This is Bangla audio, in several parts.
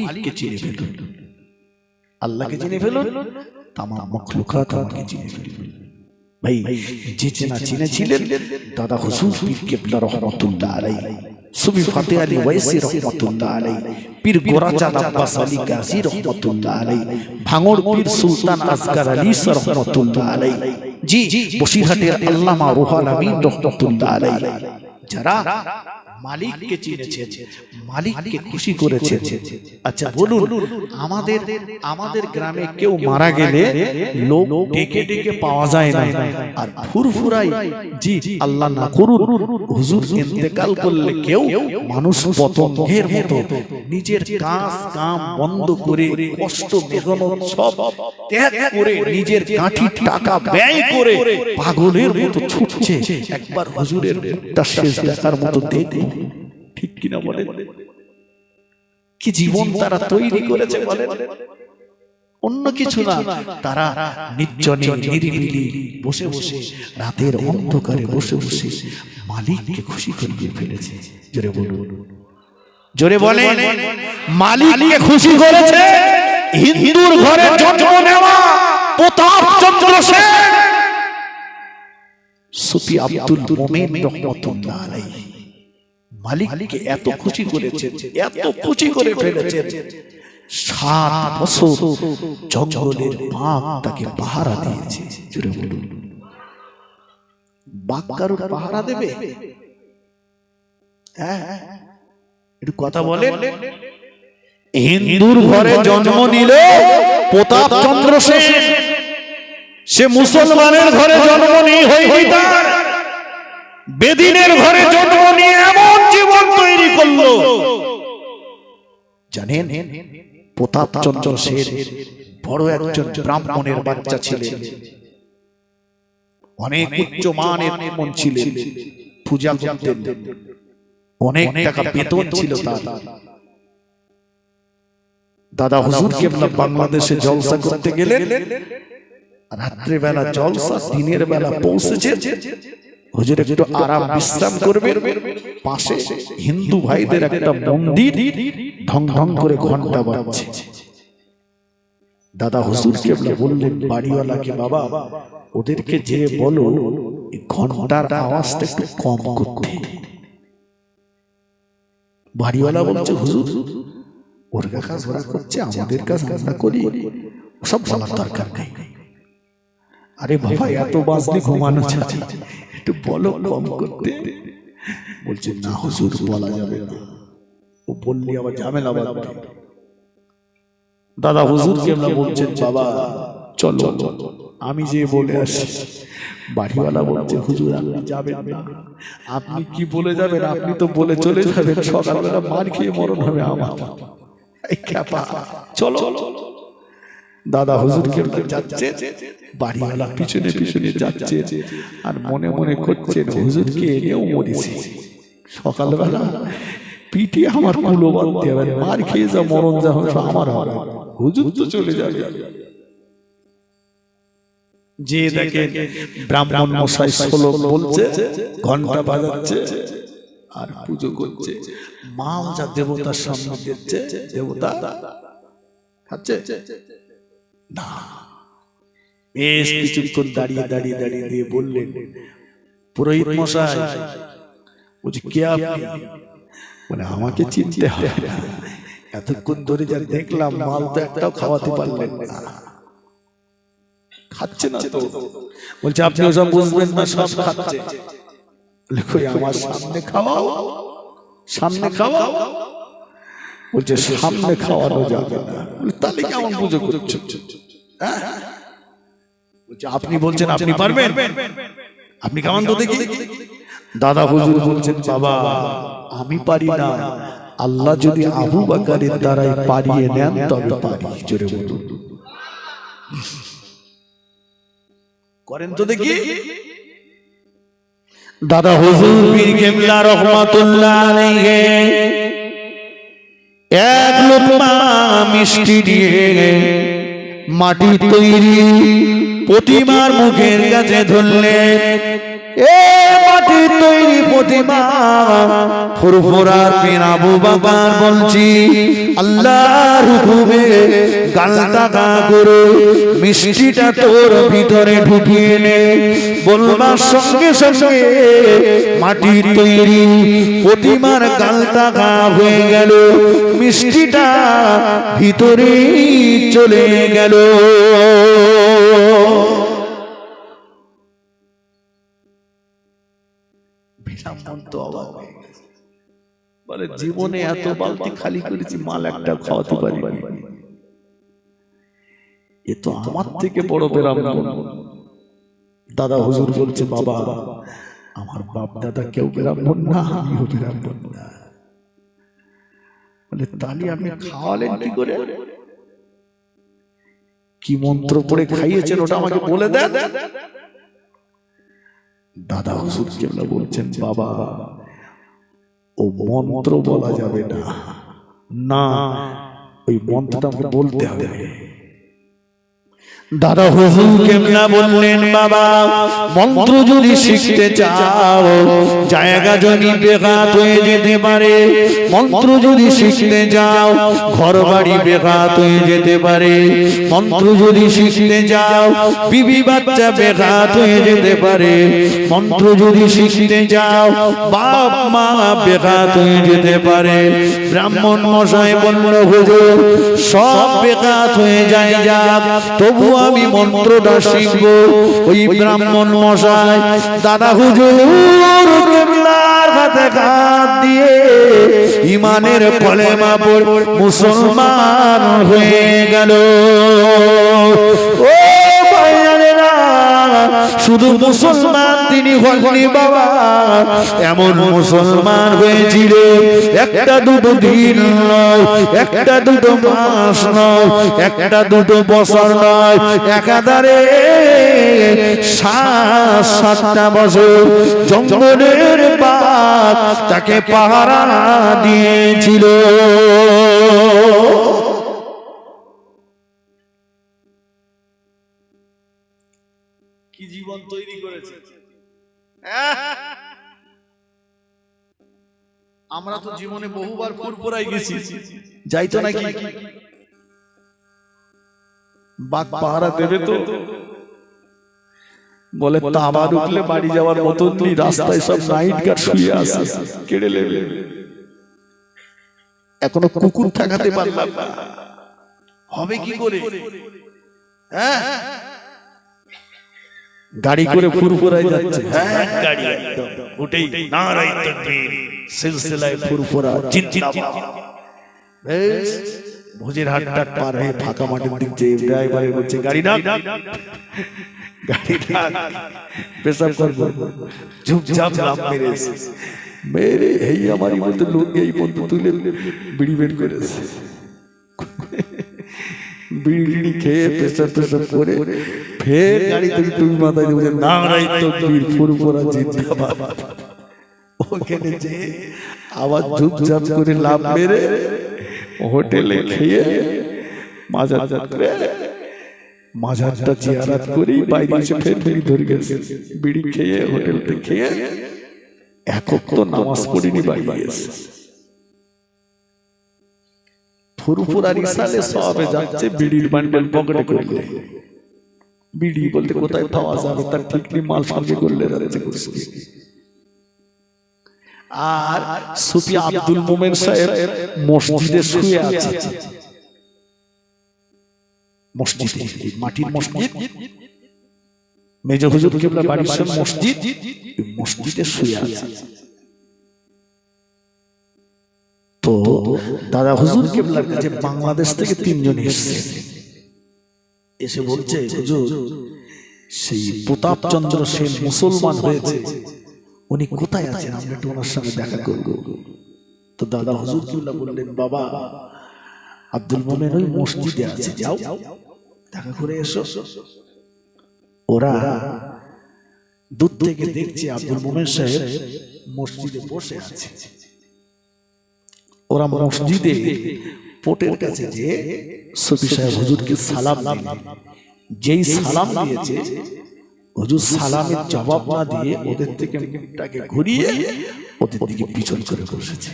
মালিককে চিনে ফেলুন। আল্লাহকে চিনে ফেলুন। তামাম মখলুকাত আমাকে চিনে ফেলুন। ভাই যে চেনা চিনেছিলেন দাদা হুজুর পীর কেবলা রহমতুল্লাহ আলাই সুবি ফাতে আলী ওয়াইসি রহমতুল্লাহ আলাই পীর গোরাচাঁদ আব্বাস আলী গাজী রহমতুল্লাহ আলাই ভাঙড় পীর সুলতান আসগার আলী রহমতুল্লাহ আলাই জি বসিরহাটের আল্লামা রুহাল আমিন রহমতুল্লাহ আলাই যারা মালিককে চিনেছেন মালিককে খুশি করেছেন। আচ্ছা বলুন আমাদের আমাদের গ্রামে কেউ মারা গেলে লোক ডেকে ডেকে পাওয়া যায় না। আর ফুরফুরাই জি আল্লাহ না করুন হুজুর ইন্তেকাল করলে কেউ মানুষ পতঙ্গের মতো নিজের কাজ কাম বন্ধ করে কষ্ট মেহনত সব ত্যাগ করে নিজের কাঠি টাকা ব্যয় করে পাগলের মতো ছুটছে। একবার হুজুরের মুখটা শেষ দেখার মতো দেখব ঠিক কিনা বলেন কি জীবন তারা তৈরি করেছে বলেন অন্য কিছু না তারা নির্জনে নিরিবিলি বসে বসে রাতের অন্ধকারে বসে বসে মালিককে খুশি করিয়ে ফেলেছে। জোরে বলুন। জোরে বলে মালিককে খুশি করেছে। হিন্দুর ঘরে জন্ম নেওয়া প্রতাপ চন্দ্র সেন। সুফি আব্দুল মোমেন রহমতুল্লাহ আলাইহি। মালিককে এত খুশি করেছেন এত খুশি করে ফেলেছেন সাত বছর জঙ্গলের বাঘ তাকে পাহারা দিয়েছে। জুড়ে বলুন। বাঘ কারোর পাহারা দেবে? হ্যাঁ। একটু কথা বলেন। হিন্দুর ঘরে জন্ম নিল প্রতাপ চন্দ্র সেন সে মুসলমানের ঘরে জন্ম নিয়ে তার বেদিনের ঘরে জন্ম নিয়ে এমন জীবন তৈরি করল। জানেন, প্রতাপ চন্দ্র সেন বড় একজন ব্রাহ্মণের বাচ্চা ছিলেন। অনেক উচ্চ মানের মন ছিলেন, পূজা করতেন। অনেক টাকা বেতন ছিল তার। দাদা হুজুর কেবলা বাংলাদেশে জলসা করতে গেলেন রাত্রে বেলা জলসা দিনের বেলা পৌঁছেছে হুজুর একটু আরাম বিশ্রাম করবে পাশে হিন্দু ভাইদের একটা মন্দির ঢং ঢং করে ঘণ্টা বাজছে। দাদা হুজুর কেবলা বললেন বাড়িওয়ালাকে বাবা? ওদেরকে যে বলো ঘণ্টার আওয়াজটা একটু কম করতে। বাড়িওয়ালা বলছে হুজুর ওর কাজ ওরা করছে আমাদের কাজ আমরা করি। সব বলার দরকার নেই। আরে বাবা এত বাজলে ঘুমানো চাচি একটু বলো কম করতে। বলছে না হুজুর বলা যাবে না। ও বললি আবার ঝামেলা বাঁধবে। দাদা হুজুর কেমন বলছেন বাবা চলো আমি যে বলে আসি বাড়িওয়ালা বলছে হুজুর আপনি যাবেন না। আপনি কি বলে যাবেন? আপনি তো বলে চলে যাবেন। সকালবেলা মার খেয়ে মরণ হবে আমার। এই খ্যাপা চলো। দাদা হুজুর কেমন যাচ্ছে? বাড়িওয়ালা পিছনে পিছনে যাচ্ছে। আর মনে মনে করছেন হুজুরকে এনেও মরেছি? সকালবেলা পিঠে আমার কুলো বাঁধতে হবে মার খেয়ে যা মরণ যা হবে আমার হবে। হুজুর তো চলে যাবে। যে দেখে ব্রাহ্মণ মশাই শ্লোক বলছে ঘণ্টা বাজাচ্ছে আর পুজো করছে। মাও যা দেবতার সামনে দিচ্ছে দেবতা খাচ্ছে। না। বেশ কিছুক্ষণ দাঁড়িয়ে দাঁড়িয়ে দাঁড়িয়ে দিয়ে বললেন, পুরোহিত মশাই বলছি কে আপনি? বলে, আমাকে চিনতে হবে এতক্ষণ ধরে যা দেখলাম, মাল তো একটাও খাওয়াতে পারলেন না। খাচ্ছে না তো। বলছে, আপনি ওসব বুঝবেন না, সব খাচ্ছে। আমার সামনে খাওয়াও? সামনে খাওয়াও? বলছে সামনে খাওয়ানো যাবে না। তাহলে কেমন পুজো করছ হ্যাঁ? বলছে, আপনি বলছেন আপনি পারবেন? আপনি কেমন তো দেখি? দাদা হুজুর বলছেন বাবা আমি পারি না। আল্লাহ যদি আবু বাকারের দ্বারাই পারিয়ে নেন তবে পারি। জোরে বলুন। করেন তো দেখি। দাদা হুজুর পীর কেবলা রহমাতুল্লাহ আলাইহি। এক লোকমা মিষ্টি দিয়ে মাটি তৈরি প্রতিমার মুখের কাছে ধরলেন। এ মাটি তৈরি প্রতিমা। ফুরফুরার পিন আবু বাবার বলছি, আল্লাহর হুকুমে গালটা গা করে মিষ্টিটা তোর ভিতরে ঢুকিয়ে নে। বলবার সঙ্গে সঙ্গে মাটির তৈরি প্রতিমার গালটা গা হয়ে গেল। মিষ্টিটা ভিতরে চলে গেল। ব্রাহ্মণ তো অবাক হয়ে গেছে। বলে জীবনে এত বালতি খালি করেছি মাল একটা খাওয়াতে পারি এ তো আমার থেকে বড় ব্রাহ্মণ। দাদা হুজুর বলছে বাবা আমার বাপ দাদা কেউ ব্রাহ্মণ না আমিও ব্রাহ্মণ না। বলে তাহলে আপনি খাওয়ালেন কি করে? কি মন্ত্র পড়ে খাইয়েছেন ওটা আমাকে বলে দেন। দাদা হুজুর কেমন বলছেন, বাবা, ও মন্ত্র বলা যাবে না। না, ওই মন্ত্রটা আমাকে বলতে হবে। দাদা হুজুর কেমনা বললেন, বাবা, মন্ত্র যদি শিখতে চাও, জায়গা যদি বেঘাত হয়ে যেতে পারে, মন্ত্র যদি শিখতে যাও ঘর বাড়ি বেঘাত হয়ে যেতে পারে, মন্ত্র যদি শিখতে যাও বিবি বাচ্চা বেঘাত হয়ে যেতে পারে, মন্ত্র যদি শিখতে যাও বাপ মা বেঘাত হয়ে যেতে পারে। ব্রাহ্মণ মশাই বলল, হুজুর, সব বেঘাত হয়ে যায় যাক তবু আমি মন্ত্রটা শিখব। ওই ব্রাহ্মণ মশাই, দাদা হুজুর দিয়ে ইমানের কলেমা পড় মুসলমান হয়ে গেল। ও শুধু মুসলমান তিনি হননি বাবা। এমন মুসলমান হয়েছিল একটা দুটো দিন নয়, একটা দুটো মাস নয়, একটা দুটো বছর নয় একাধারে সাত, সাতটা বছর জঙ্গলের বাঘ তাকে পাহারা দিয়েছিল কি জীবন তৈরি করেছে। আমরা তো জীবনে বহুবার ফুরফুরাই গেছি। যাই তো নাকি? বাঘ পাহারা দেবে তো। বলে তাবার উঠলে বাড়ি যাওয়ার মতন রাস্তায় সব নাইট গার্ড শুয়ে আছে। কেড়ে নেবে। এখনও কুকুর ঠেকাতে পারলাম না। হবে কি করে? হ্যাঁ? গাড়ি করে ফুরফুরায় যাচ্ছে। হ্যাঁ, গাড়ি একদম। উঠেই নারাই তকবীর। সিলসিলায় ফুরফুরা জিন্দাবাদ। বেশ। ভোজের হাটটা পার হয়ে ফাঁকা মাঠের দিক যে ড্রাইভারের বলছে গাড়ি না গাড়ি ডাক পেশাব করব। চুপচাপ লাভ মেরেছে মেরে এই আমারই মধ্যে লোক এই তুলে বিড়ি বের করেছে। বিড়ি টিড়ি খেয়ে পেশাব পেশাব করে ফের গাড়ি থেকে তুমি মাথায় বলছে নারাই তো বীর ফুরফুরা জিন্দাবাদ। ওখানে যে আবার ঝুপঝাপ করে লাভ মেরে হোটেলে খেয়ে মাজার করে মাজারটা জিয়ারাত করেই বাইরে এসে ফের বিড়ি ধরে গেছে। বিড়ি খেয়ে হোটেলতে খেয়ে একক তো নামাজ পড়িনি, বাড়ি এসে ফুরফুরার ইসালে সবে যাচ্ছে বিড়ির বান্ডেল পকেটে করলে বিড়ি বলতে কোথায় পাওয়া যাবে তার ঠিক নেই মাল সঙ্গে করলে যাচ্ছে। আর সুফি আব্দুল মোমেন সাহেব মসজিদে শুয়ে আছে। মসজিদে মাটির মসজিদ। মেজ হুজুর কেবলা বাড়ির মসজিদ মসজিদে শুয়ে আছে। তো দাদা হুজুর কেবলার কাছে বাংলাদেশ থেকে তিনজন এসছে। এসে বলছে হুজুর সেই প্রতাপচন্দ্র সেন মুসলমান হয়েছে। উনি কোথায় আছেন? আমরা একটু ওনার সঙ্গে দেখা করব। তো দাদা হুজুর কেবলা বললেন বাবা আব্দুল মোমেন ওই মসজিদে আছে যাও দেখা করে এসো। ওরা দূর থেকে দেখছে আব্দুল মোমেন সাহেব মসজিদে বসে আছে। ওরা মসজিদে পোটের কাছে যে সফি সাহেব হুজুরকে সালাম দিলেন যেই সালাম দিয়েছে হুজুর সালামের জবাব না দিয়ে ওদের থেকে মুখটাকে ঘুরিয়ে ওদের দিকে পিছন করে বসেছে।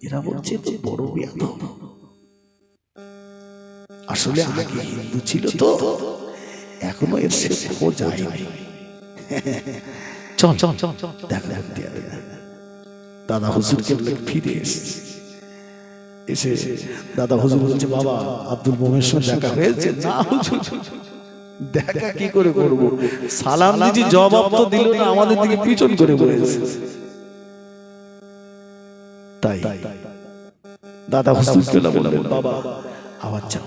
এরা বলছে তো বড় বিয়াদ আসলে আগে হিন্দু ছিল তো এখনও এর সে খোঁজ যায়নি চল চল চল চল দেখা। দাদা হুজুরকে বলে ফিরে এসেছে। এসে দাদা হুজুর বলছে বাবা আব্দুল মোমের সঙ্গে দেখা হয়েছে? না হুজুর দেখা কি করে করব? সালাম দিদি জবাব তো দিল না আমাদের দিকে পিছন করে বলেছে। তাই দাদা হুজুর হুজুরকে বললেন বাবা আবার যাও,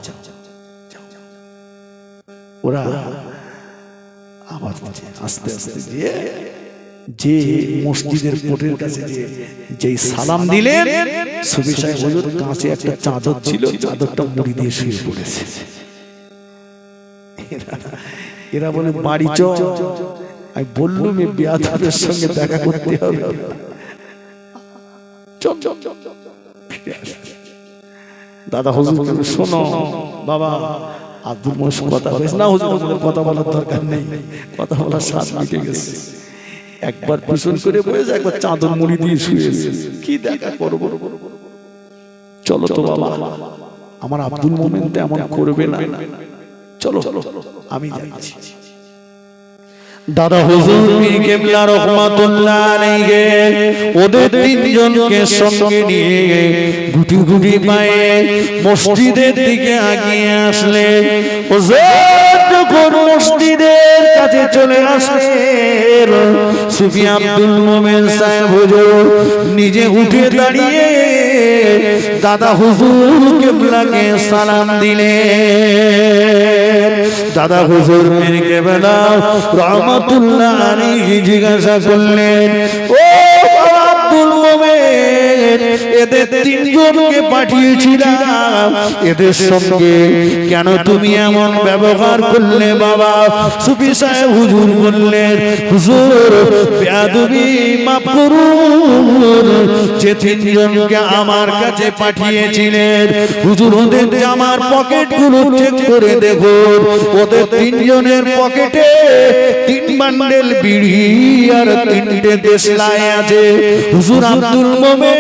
ওরা আবার আস্তে আস্তে দিয়ে যে মসজিদের কোটের কাছে যে, যেই সালাম দিলেন, সুবি সাহেব হুজুর কাঁচে একটা চাদর ছিল, চাদরটা মুড়ি দিয়ে শুয়ে পড়েছে। এরা- বলে, বাড়ি চ। আমি বললুম এই সঙ্গে দেখা করতে হবে। দাদা হুজুর শোনো, বাবা, আব্দুল মহিষ কথা হয়েছে না হুজুর কথা বলার দরকার নেই। কথা বলার মিটে গেছে। একবার পিছন করে বয়েছে একবার চাদর মুড়ি দিয়ে শুয়েছে কি দেখা করব? চলো তো বাবা, আমার আব্দুল মোমেন এমন করবে না। চলো, আমি যাচ্ছি। দাদা হুজুর পীর কেবলা রহমাতুল্লাহ আলাইহি? ওদের তিনজনকে সঙ্গে নিয়ে গুটি গুটি পায়ে মসজিদের দিকে আগিয়ে আসলেন হুজুর যখন মসজিদের কাছে চলে আসলেন, সুফি আব্দুল মোমেন সাহেব হুজুর নিজে উঠে দাঁড়িয়ে দাদা হুজুর কেবলাকে সালাম দিলে। দাদা হুজুর কেবলা রহমতুল্লাহ জিজ্ঞাসা করলেন, ও বাবা আব্দুল মোমেন এদের তিনজনকে পাঠিয়েছিলাম। এদের সঙ্গে কেন তুমি এমন ব্যবহার করলে বাবা? সুফি সাহেব হুজুর বললেন, হুজুর, বেয়াদবি মাফ করুন। যে তিনজনকে আমার কাছে পাঠিয়েছিলেন, হুজুর, ওদের জামার পকেটগুলো চেক করে দেখো ওদের তিনজনের পকেটে তিন বান্ডেল বিড়ি আর তিনটে দেশলাই আছে। হুজুর আব্দুল মোমেন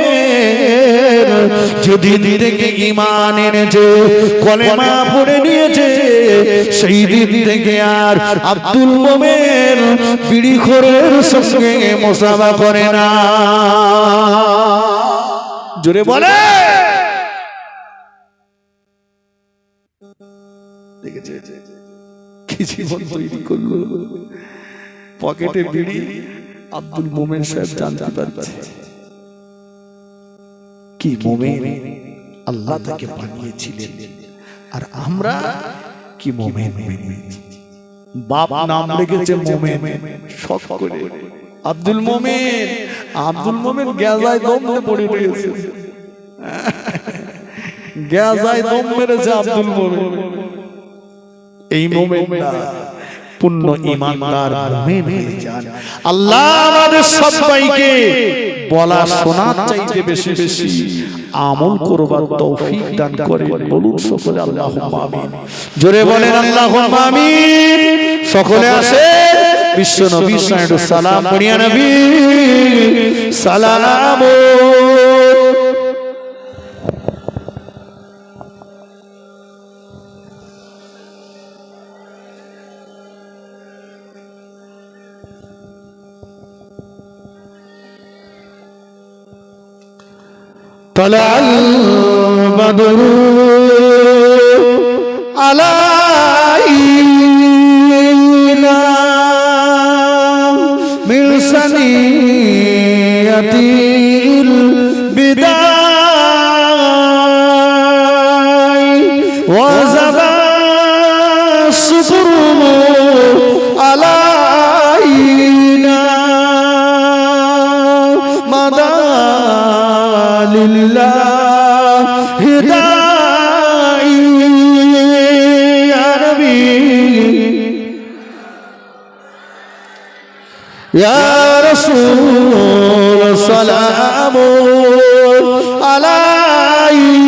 যেদিন থেকে ইমান এনেছে, কলেমা পড়ে নিয়েছে, সেই দিন থেকে আর আব্দুল মোমেন বিড়ি খোরের সঙ্গে মোসাফা করে না। জোরে বলে। পকেটে বিড়ি, আব্দুল মোমেন সাহেব জানতে পারছে। কি মোমেন আল্লাহ তাকে বানিয়েছিলেন? আর আমরা কি মোমেন? বাপ নাম রেখেছে মোমেন, শখ করে। আব্দুল মোমেন আব্দুল মোমেন গ্যাজায় দম দিয়ে পড়ে রয়েছে। গ্যাজায় দম মেরেছে আব্দুল মোমেন। এই মোমেনটা পূর্ণ ইমানদার মোমেন। হয়ে যান। আল্লাহ আমাদের সবাইকে বলা শোনার চাইতে বেশি বেশি আমল করবার তৌফিক দান করে বলুন সকলে আল্লাহ আমিন। জোরে বলেন আল্লাহ আমিন। সকলে আসে। বিশ্ব নবী সাইডু সালাম। পড়িয়া নবী। সালাম। طلع البدر علينا لله هداي يا نبي يا رسول سلام عليك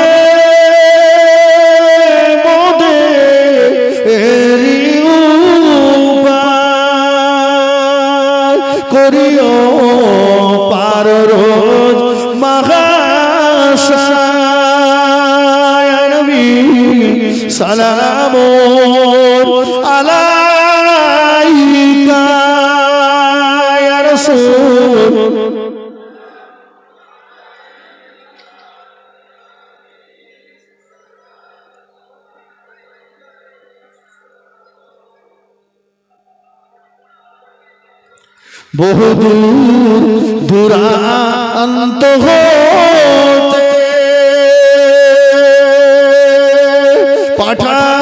বহুদূর দূরান্ত হতে পাঠাইলাম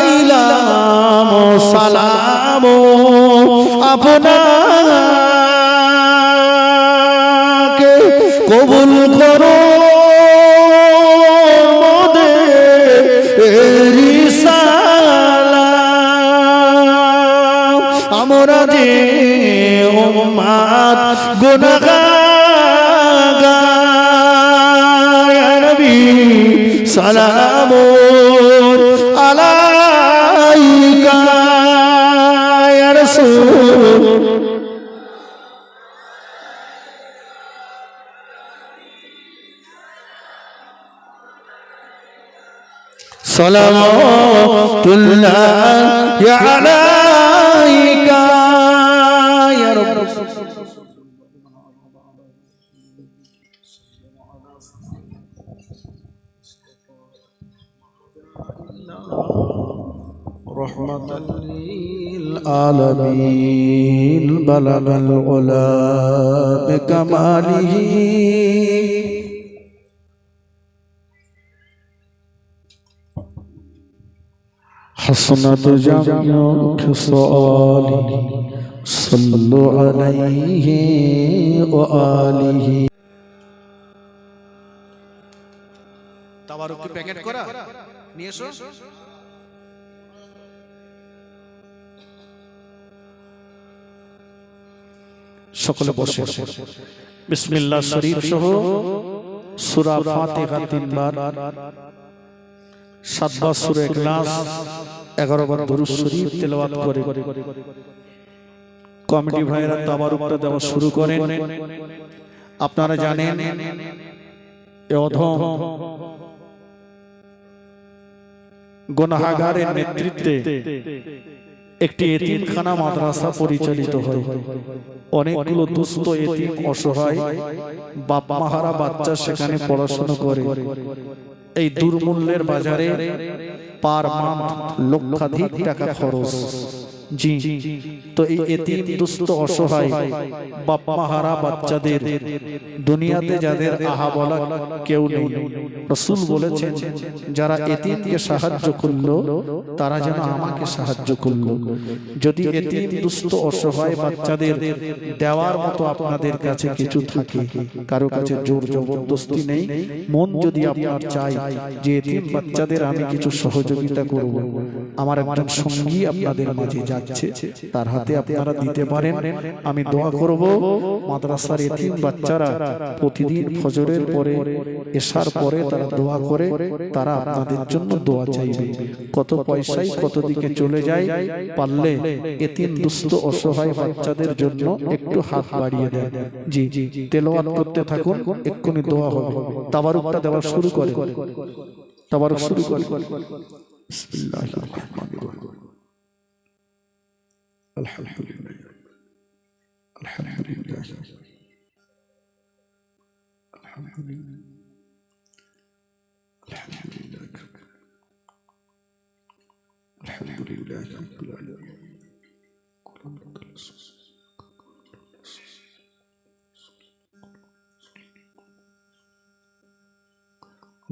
صلوات الله يا عليك يا رب. رحمة للعالمين بلغ العلا بكماله. حسنت جميع خصاله صلوا عليه وآله তাবারুক কি প্যাকেট করা নিয়ে এসো সকলে বসে বিসমিল্লাহ শরীফ সহ সূরা ফাতিহা তিনবার সাতবার সূরা ইখলাস 11 বার দরুদ শরীফ তেলাওয়াত করে। কমিটি ভাইরা তাবারুকটা দেওয়া শুরু করেন। আপনারা জানেন অধম গুনাহগারের নেতৃত্বে একটি এতিমখানা মাদ্রাসা পরিচালিত হয়। অনেকগুলো দুস্থ এতিম অসহায় বাপ মাহারা বাচ্চা সেখানে পড়াশোনা করে। এই দুর্মূল্যের বাজারে পার মান্থ লক্ষাধিক টাকা খরচ। জি। তো এই এতিম দুস্থ অসহায় বাপ মাহারা বাচ্চাদের দুনিয়াতে যাদের আহা বলা কেউ নেই। রসুল বলেছেন যারা এতিমকে সাহায্য করল তারা যেন আমাকে সাহায্য করল। যদি এতিম দুস্থ অসহায় বাচ্চাদের দেওয়ার মতো আপনাদের কাছে কিছু থাকে কারও কাছে জোর জবরদস্তি নেই মন যদি আপনার চাই যে এতিম বাচ্চাদের আমি কিছু সহযোগিতা করব আমার একজন সঙ্গী আপনাদের মাঝে যাচ্ছে, তার হাতে আপনারা দিতে পারেন। আমি দোয়া করব, মাদ্রাসার এতিম বাচ্চারা প্রতিদিন ফজরের পরে এসার পরে তারা দোয়া করে, তারা আপনাদের জন্য দোয়া চাইবে। কত পয়সাই কত দিকে চলে যায়, পারলে এতিম দুস্থ অসহায় বাচ্চাদের জন্য একটু হাত বাড়িয়ে দেন। জি জি, তেলাওয়াত করতে থাকুন, এক্ষুনি দোয়া হবে। তাবারুকটা দেওয়া শুরু করে তাবারুক শুরু করে بسم الله الرحمن الرحيم. الحمد لله الحمد لله الحمد لله الحمد لله الحمد لله رب العالمين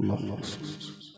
اللهم صل وسلم.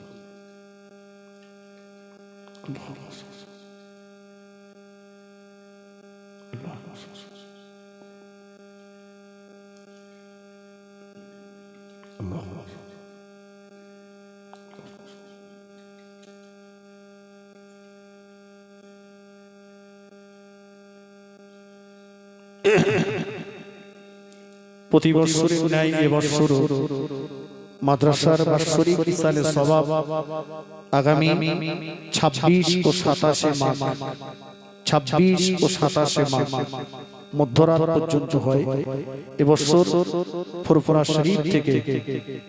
প্রতি বছর। এবছর মাদ্রাসার বাৎসরিক ইসালে স্বভাব আগামী ছাব্বিশ ও সাতাশে মাস ছাব্বিশ ও সাতাশে মাস মধ্যরাত পর্যন্ত হয়। এবছর ফুরফুরা শরীফ থেকে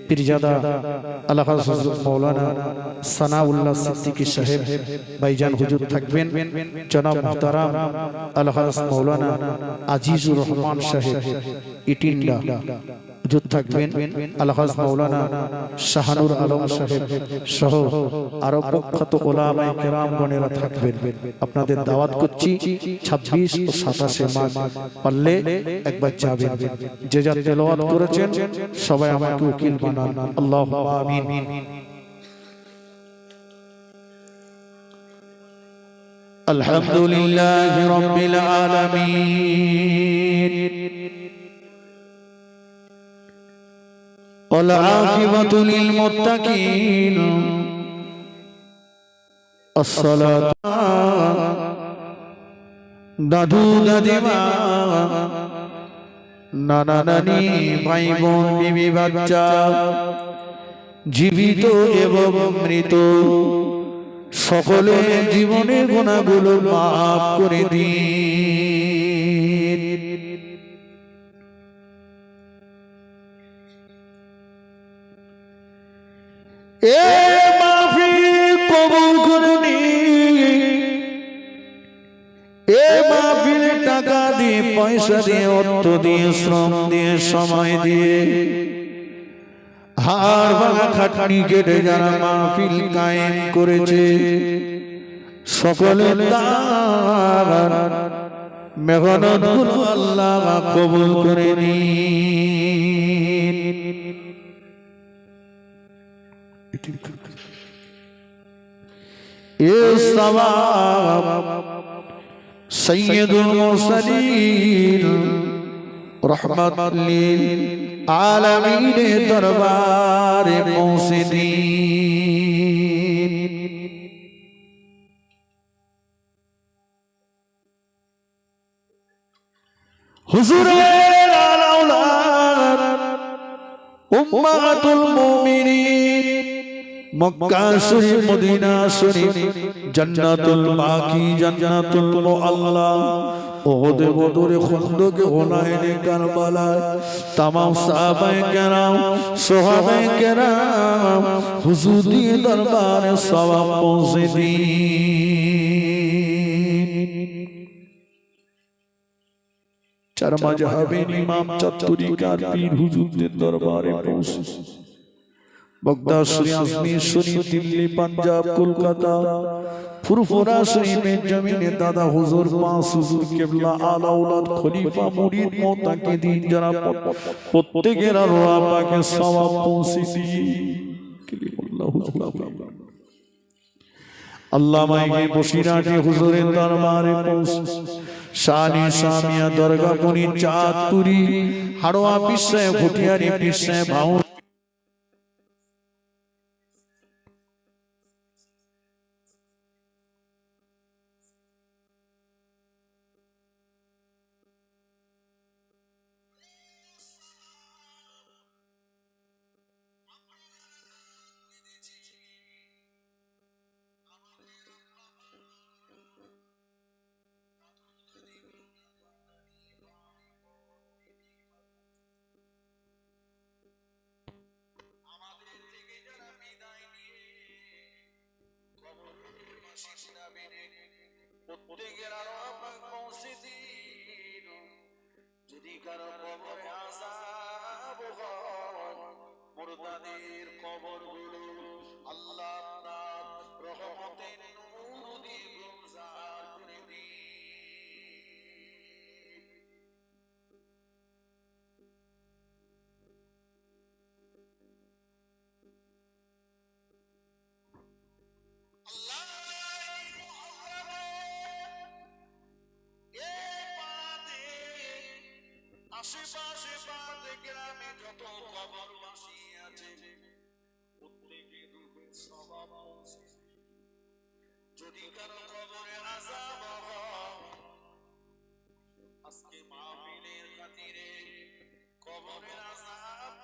পিরজাদা আল্লাহ হযরত মাওলানা সানাউল্লাহ সিদ্দিকী সাহেব ভাইজান হুজুর থাকবেন। জনাব মুহতারাম আল্লাহ মাওলানা আজিজুর রহমান সাহেব ইটিন্ডা হুজুর থাকবেন আল্লাহ মাওলানা শাহানুর আলম সাহেব সহ আরো প্রখ্যাত ওলামায়ে কেরামগণেরা থাকবেন আপনাদের দাওয়াত করছি 26 ও 27 মাস পারলে একবার যাবেন যে যা তেলাওয়াত করেছেন সবাই আমাকে উকিল বানান আল্লাহু আমিন الحمد لله رب العالمين والعاقبة للمتقين الصلاة দাদু দাদিমা নানা নানি ভাই বোন বিবি বাচ্চা জীবিত এবং মৃত সকলে জীবনের গুণাগুলো মাফ করে দিন এ মাহফিল কবুল করে নিন এ টাকা দিয়ে পয়সা দিয়ে দিয়ে দিয়ে, সময় দিয়ে খাটনি কেটে যারা কায়েম করেছে আল্লাহ নিন এ সৈয়দুল মুরসালিন রহমত লিল আলামিনের দরবারে পৌঁছে দিন হুজুরের আলাউলাদ উম্মাতুল মুমিনিন। মক্কা শরীফ ইমাম চত্বরিকার পীর হুজুরদের দরবারে পৌঁছে বগদা দিল্লি পাঞ্জাব কলকাতা। ফুরফুরা শরীফের জমিনে দাদা হুজুর পাঁচ হুজুর কেবলা আলা আউলাদ খলিফা মুরিদ মোতাকে দিন যারা প্রত্যেকের আর পাকে সওয়াব পৌঁছে দিয়ে আল্লাহ মাইকে বসিরাটি হুজুরের দরবারে পৌঁছে শানি সামিয়া দরগা চাঁদপুরি হাড়োয়া ভুটিয়ারি ভাউ হয় মুরদাদের কবরগুলো আল্লাহ রহমতের নূর দিয়ে গুলজার করে আশেপাশে বাদে গ্রামে যত খবর বাসি আছে প্রত্যেকে রূপের স্বভাব। যদি কারও কবরে আজাব আজকে মাহফিলের খাতিরে কবরের আজাব